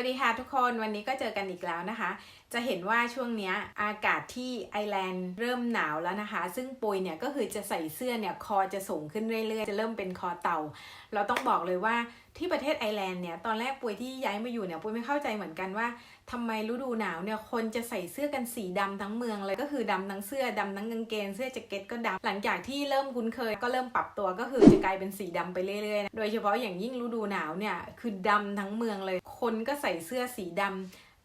วัสดีค่ะทุกคนวันนี้ก็เจอกันอีกแล้วนะคะ จะเห็นว่าช่วงนี้อากาศที่ไอร์แลนด์เริ่มหนาวแล้วนะคะ ซึ่งปุยเนี่ยก็คือจะใส่เสื้อเนี่ยคอจะสูงขึ้นเรื่อยๆ จะเริ่มเป็นคอเต่า เราต้องบอกเลยว่าที่ประเทศไอร์แลนด์เนี่ยตอนแรกปุยที่ย้ายมาอยู่เนี่ยปุยไม่เข้าใจเหมือนกันว่าทำไมฤดูหนาวเนี่ยคนจะใส่เสื้อกันสีดำทั้งเมืองเลยก็คือดำทั้งเสื้อดำทั้งกางเกงเสื้อแจ็คเก็ตก็ดำหลังจากที่เริ่มคุ้นเคย ก็เริ่มปรับตัวก็คือจะกลายเป็นสีดำไปเรื่อยๆ โดยเฉพาะอย่างยิ่งฤดูหนาวเนี่ยคือดำทั้งเมืองเลย คนก็ใส่เสื้อสีดำ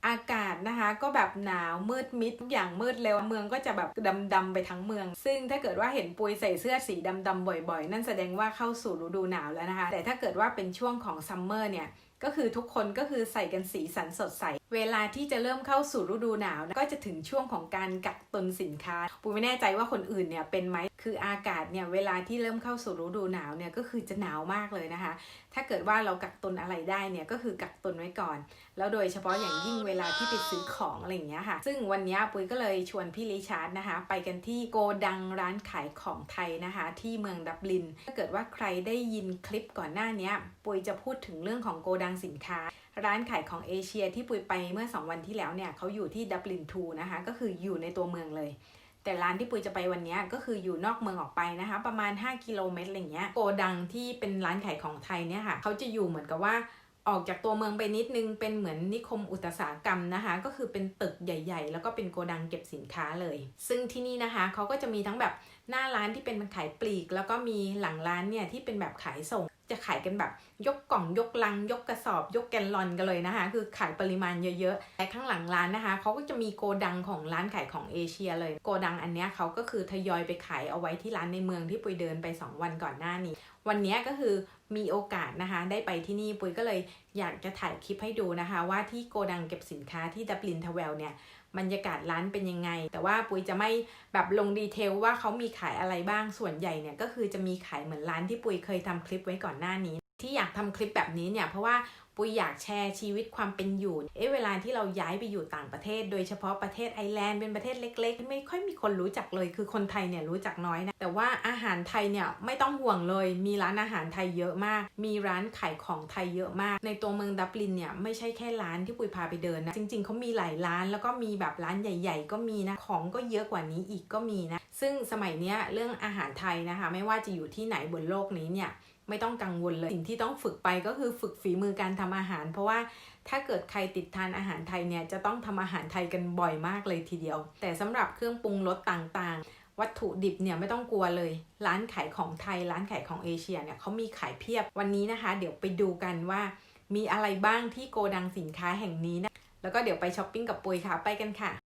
อากาศนะคะ ก็แบบหนาวมืดมิดทุกอย่างมืดเร็วเมืองก็จะแบบดำๆไปทั้งเมือง ซึ่งถ้าเกิดว่าเห็นปุยใส่เสื้อสีดำๆบ่อยๆ นั่นแสดงว่าเข้าสู่ฤดูหนาวแล้วนะคะ แต่ถ้าเกิดว่าเป็นช่วงของซัมเมอร์เนี่ยก็คือทุกคนก็คือใส่กันสีสันสดใส เวลาที่จะเริ่มเข้าสู่ฤดูหนาวนะก็จะถึงช่วงของการกักตุนสินค้าปุยไม่แน่ใจว่าคนอื่นเนี่ยเป็นไหมคืออากาศเนี่ยเวลาที่เริ่มเข้าสู่ฤดูหนาวเนี่ยก็คือจะหนาวมากเลยนะคะ ถ้าเกิดว่าเรากักตุนอะไรได้เนี่ยก็คือกักตุนไว้ก่อน แล้วโดยเฉพาะอย่างยิ่งเวลาที่ไปซื้อของอะไรอย่างเงี้ยค่ะ ซึ่งวันนี้ปุ้ยก็เลยชวนพี่ริชาร์ดนะคะ ไปกันที่โกดังร้านขายของไทยนะคะ ที่เมืองดับลิน ถ้าเกิดว่าใครได้ยินคลิปก่อนหน้านี้ปุ้ยจะพูดถึงเรื่องของโกดังสินค้าร้านขายของเอเชียที่ปุ้ยไปเมื่อ 2 วันที่แล้วเนี่ยเขาอยู่ที่ดับลินทูนะคะ ก็คืออยู่ในตัวเมืองเลย แต่ร้านที่ปุยจะไปวันนี้ก็คืออยู่นอกเมืองออกไปนะคะ ประมาณ 5 กิโลเมตรอะไรเงี้ยโกดังที่เป็นร้านขายของไทยเนี่ยค่ะเขาจะอยู่เหมือนกับว่าออกจากตัวเมืองไปนิดนึงเป็นเหมือนนิคมอุตสาหกรรมนะคะ ก็คือเป็นตึกใหญ่ ๆ แล้วก็เป็นโกดังเก็บสินค้าเลย ซึ่งที่นี่นะคะเขาก็จะมีทั้งแบบหน้าร้านที่เป็นขายปลีก แล้วก็มีหลังร้านเนี่ยที่เป็นแบบขายส่ง จะขายกันแบบยกกล่องยกลัง ยกกระสอบ ยกแกนลอนกันเลยนะคะ คือขายปริมาณเยอะๆแต่ข้างหลังร้านนะคะเขาก็จะมีโกดังของร้านขายของเอเชียเลย โกดังอันเนี้ยเขาก็คือทยอยไปขายเอาไว้ที่ร้านในเมืองที่ปุยเดินไป 2 วันก่อนหน้านี้ วันนี้ก็คือมีโอกาสนะคะ ได้ไปที่นี่ปุยก็เลยอยากจะถ่ายคลิปให้ดูนะคะ ว่าที่โกดังเก็บสินค้าที่ดับลินทเวลเนี่ย บรรยากาศร้านเป็นยังไง แต่ว่าปุยจะไม่แบบลงดีเทลว่าเขามีขายอะไรบ้างส่วนใหญ่เนี่ยก็คือจะมีขายเหมือนร้านที่ปุยเคยทำคลิปไว้ก่อนหน้านี้ ที่อยากทำคลิปแบบนี้เนี่ยเพราะว่าปุยอยากแชร์ชีวิตความเป็นอยู่ เอ๊ะเวลาที่เราย้ายไปอยู่ต่างประเทศ โดยเฉพาะประเทศไอร์แลนด์เป็นประเทศเล็กๆ ไม่ค่อยมีคนรู้จักเลย คือคนไทยเนี่ยรู้จักน้อยนะ แต่ว่าอาหารไทยเนี่ยไม่ต้องห่วงเลย มีร้านอาหารไทยเยอะมาก มีร้านขายของไทยเยอะมาก ในตัวเมืองดับลินเนี่ยไม่ใช่แค่ร้านที่ปุยพาไปเดินนะ จริงๆเขามีหลายร้านแล้วก็มีแบบร้านใหญ่ ๆ ก็มีนะ ของก็เยอะกว่านี้อีกก็มีนะ ซึ่งสมัยเนี้ยเรื่องอาหารไทยนะคะ ไม่ว่าจะอยู่ที่ไหนบนโลกนี้เนี่ย ไม่ต้องกังวลเลย สิ่งที่ต้องฝึกไปก็คือฝึกฝีมือการทำอาหาร เพราะว่าถ้าเกิดใครติดทานอาหารไทยเนี่ยจะต้องทำอาหารไทยกันบ่อยมากเลยทีเดียว แต่สำหรับเครื่องปรุงรสต่างๆ วัตถุดิบเนี่ยไม่ต้องกลัวเลย ร้านขายของไทย ร้านขายของเอเชียเนี่ยเขามีขายเพียบวันนี้นะคะ เดี๋ยวไปดูกันว่า มีอะไรบ้างที่โกดังสินค้าแห่งนี้นะแล้วก็เดี๋ยวไปช้อปปิ้งกับปุยค่ะไปกันค่ะ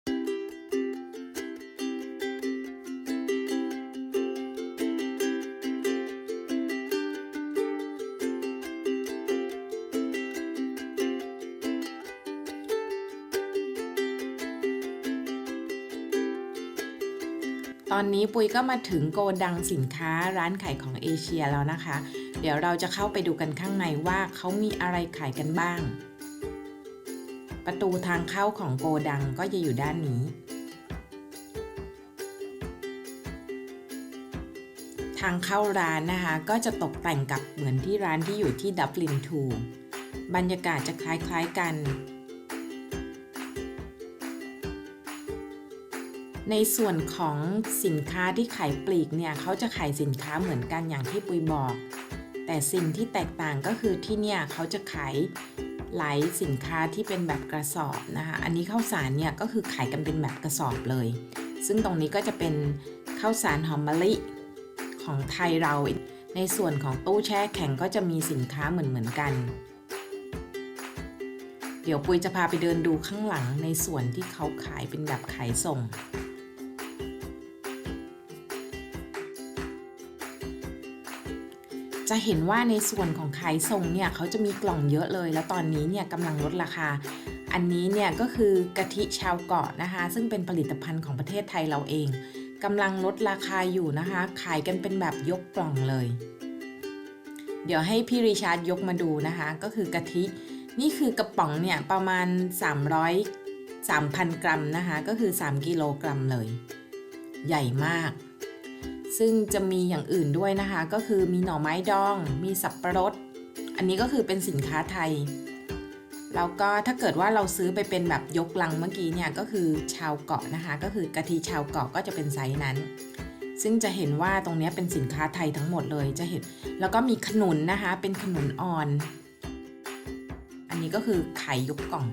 ตอนนี้ปุยก็มาถึงโกดังสินค้าร้านขายของเอเชียแล้วนะคะ เดี๋ยวเราจะเข้าไปดูกันข้างในว่าเขามีอะไรขายกันบ้าง ประตูทางเข้าของโกดังก็จะอยู่ด้านนี้ ทางเข้าร้านนะคะก็จะตกแต่งกับเหมือนที่ร้านที่อยู่ที่ดับลินทูบรรยากาศจะคล้ายๆกัน ในส่วนของสินค้าที่ขายปลีกเนี่ยเขาจะขายสินค้าเหมือนกันอย่างที่ปุยบอก แต่สิ่งที่แตกต่างก็คือที่เนี่ยเขาจะขายหลายสินค้าที่เป็นแบบกระสอบนะคะ อันนี้ข้าวสารเนี่ยก็คือขายกันเป็นแบบกระสอบเลย ซึ่งตรงนี้ก็จะเป็นข้าวสารหอมมะลิของไทยเรา ในส่วนของตู้แช่แข็งก็จะมีสินค้าเหมือนเหมือนกัน เดี๋ยวปุยจะพาไปเดินดูข้างหลังในส่วนที่เขาขายเป็นแบบขายส่ง จะเห็นว่าในส่วนของขายส่งเนี่ยเขาจะมีกล่องเยอะเลย แล้วตอนนี้เนี่ยกำลังลดราคา อันนี้เนี่ยก็คือกะทิชาวเกาะนะคะ ซึ่งเป็นผลิตภัณฑ์ของประเทศไทยเราเองกำลังลดราคาอยู่นะคะ ขายกันเป็นแบบยกกล่องเลย เดี๋ยวให้พี่ริชาร์ดยกมาดูนะคะ ก็คือกะทิ นี่คือกระป๋องเนี่ยประมาณ 300 3,000 กรัมนะคะ ก็คือ 3 กิโลกรัมเลย ใหญ่มาก ซึ่งจะมีอย่างอื่นด้วยนะคะ ก็คือมีหน่อไม้ดอง มีสับประรด อันนี้ก็คือเป็นสินค้าไทย แล้วก็ถ้าเกิดว่าเราซื้อไปเป็นแบบยกลังเมื่อกี้เนี่ยก็คือชาวเกาะนะคะ ก็คือกะทิชาวเกาะก็จะเป็นไซส์นั้น ซึ่งจะเห็นว่าตรงนี้เป็นสินค้าไทยทั้งหมดเลยจะเห็น แล้วก็มีขนุนนะคะ เป็นขนุนอ่อน อันนี้ก็คือไข่ยกกล่อง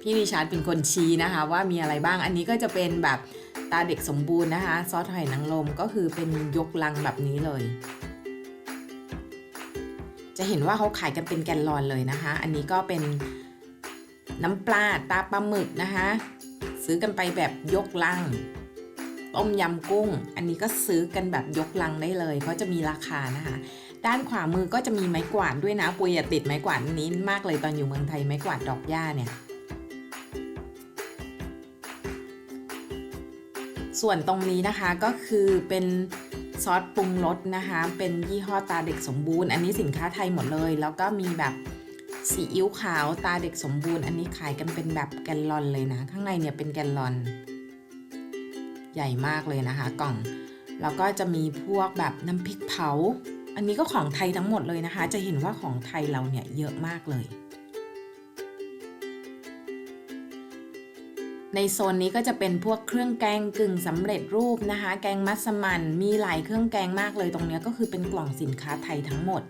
พี่ริชาร์ดเป็นคนชี้นะคะว่ามีอะไรบ้าง อันนี้ก็จะเป็นแบบ ตาเด็กสมบูรณ์นะคะ ซอสหอยนางรมก็คือเป็นยกลังแบบนี้เลย จะเห็นว่าเขาขายกันเป็นแกนลอนเลยนะคะ อันนี้ก็เป็นน้ำปลาตาปลาหมึกนะคะ ซื้อกันไปแบบยกลัง ต้มยำกุ้ง อันนี้ก็ซื้อกันแบบยกลังได้เลยเขาจะมีราคานะคะ ด้านขวามือก็จะมีไม้กวาดด้วยนะปุยอย่าติดไม้กวาดนี้มากเลยตอนอยู่เมืองไทยไม้กวาดดอกหญ้าเนี่ย ส่วนตรงนี้นะคะก็คือเป็นซอสปรุงรสนะคะ เป็นยี่ห้อตาเด็กสมบูรณ์ อันนี้สินค้าไทยหมดเลย แล้วก็มีแบบซีอิ๊วขาวตาเด็กสมบูรณ์ อันนี้ขายกันเป็นแบบแกนลอนเลยนะ ข้างในเนี่ยเป็นแกนลอน ใหญ่มากเลยนะคะ กล่อง แล้วก็จะมีพวกแบบน้ำพริกเผา อันนี้ก็ของไทยทั้งหมดเลยนะคะ จะเห็นว่าของไทยเราเนี่ยเยอะมากเลย ในโซนนี้ก็จะเป็นพวกเครื่องแกงกึ่งสำเร็จรูปนะคะ แกงมัสมั่นมีหลายเครื่องแกงมากเลยตรงนี้ก็คือเป็นกล่องสินค้าไทยทั้งหมด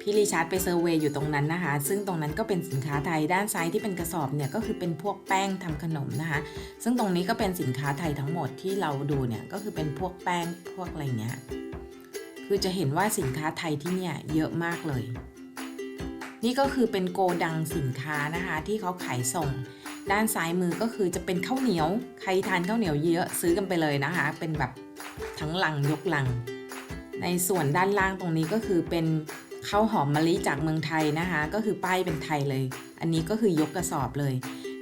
พี่ริชาร์ดไปเซอร์เวย์อยู่ตรงนั้นนะคะ ซึ่งตรงนั้นก็เป็นสินค้าไทยด้านซ้ายที่เป็นกระสอบเนี่ยก็คือเป็นพวกแป้งทำขนมนะคะ ซึ่งตรงนี้ก็เป็นสินค้าไทยทั้งหมดที่เราดูเนี่ยก็คือเป็นพวกแป้งพวกอะไรเงี้ยคือจะเห็นว่าสินค้าไทยที่เนี่ยเยอะมากเลย นี่ก็คือเป็นโกดังสินค้านะคะที่เขาขายส่ง ด้านซ้ายมือก็คือจะเป็นข้าวเหนียว ใครทานข้าวเหนียวเยอะซื้อกันไปเลยนะคะ เป็นแบบทั้งลังยกลัง ในส่วนด้านล่างตรงนี้ก็คือเป็นข้าวหอมมะลิจากเมืองไทยนะคะ ก็คือป้ายเป็นไทยเลย อันนี้ก็คือยกกระสอบเลย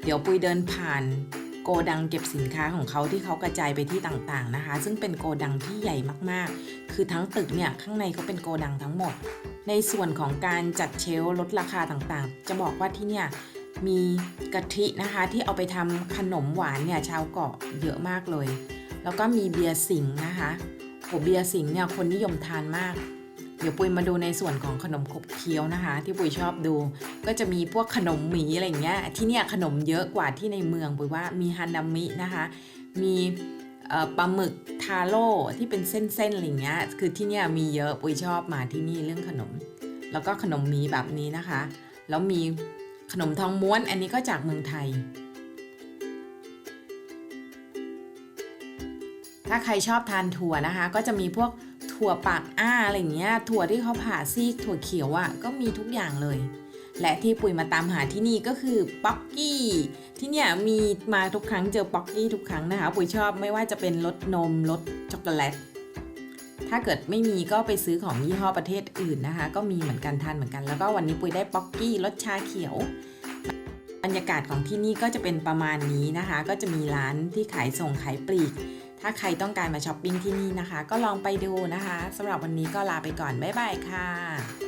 เดี๋ยวปุยเดินผ่านโกดังเก็บสินค้าของเขาที่เขากระจายไปที่ต่างๆนะคะ ซึ่งเป็นโกดังที่ใหญ่มากๆ คือทั้งตึกเนี่ยข้างในเขาเป็นโกดังทั้งหมด ในส่วนของการจัดเชลลดราคาต่างๆ จะบอกว่าที่เนี่ย มีกะทินะคะที่เอาไปทำขนมหวานเนี่ยชาวเกาะเยอะมากเลย แล้วก็มีเบียร์สิงห์นะคะโหเบียร์สิงห์เนี่ยคนนิยมทานมาก เดี๋ยวปุยมาดูในส่วนของขนมขบเคี้ยวนะคะ ที่ปุยชอบดู ก็จะมีพวกขนมหมีอะไรอย่างเงี้ยที่เนี่ยขนมเยอะกว่าที่ในเมืองปุยว่ามีฮานามินะคะ มีปลาหมึกทาโร่ที่เป็นเส้นๆอะไรเงี้ยคือที่เนี่ยมีเยอะปุยชอบมาที่นี่เรื่องขนม แล้วก็ขนมหมีแบบนี้นะคะ แล้วมี ขนมทองม้วนอันนี้ก็จากเมืองไทย ถ้าใครชอบทานถั่วนะคะ ก็จะมีพวกถั่วปากอ้าอะไรเงี้ย ถั่วที่เขาผ่าซีกถั่วเขียวอะ่ะก็มีทุกอย่างเลย และที่ปุ๋ยมาตามหาที่นี่ก็คือป๊อกกี้ ที่เนี่ยมีมาทุกครั้งเจอป๊อกกี้ทุกครั้งนะคะ ปุ๋ยชอบไม่ว่าจะเป็นรสนมรสช็อกโกแลต ถ้าเกิดไม่มีก็ไปซื้อของยี่ห้อประเทศอื่นนะคะ ก็มีเหมือนกันทานเหมือนกัน แล้วก็วันนี้ปุ๋ยได้ป๊อกกี้รสชาเขียว บรรยากาศของที่นี่ก็จะเป็นประมาณนี้นะคะ ก็จะมีร้านที่ขายส่งขายปลีก ถ้าใครต้องการมาช้อปปิ้งที่นี่นะคะ ก็ลองไปดูนะคะสำหรับวันนี้ก็ลาไปก่อนบ๊ายบายค่ะ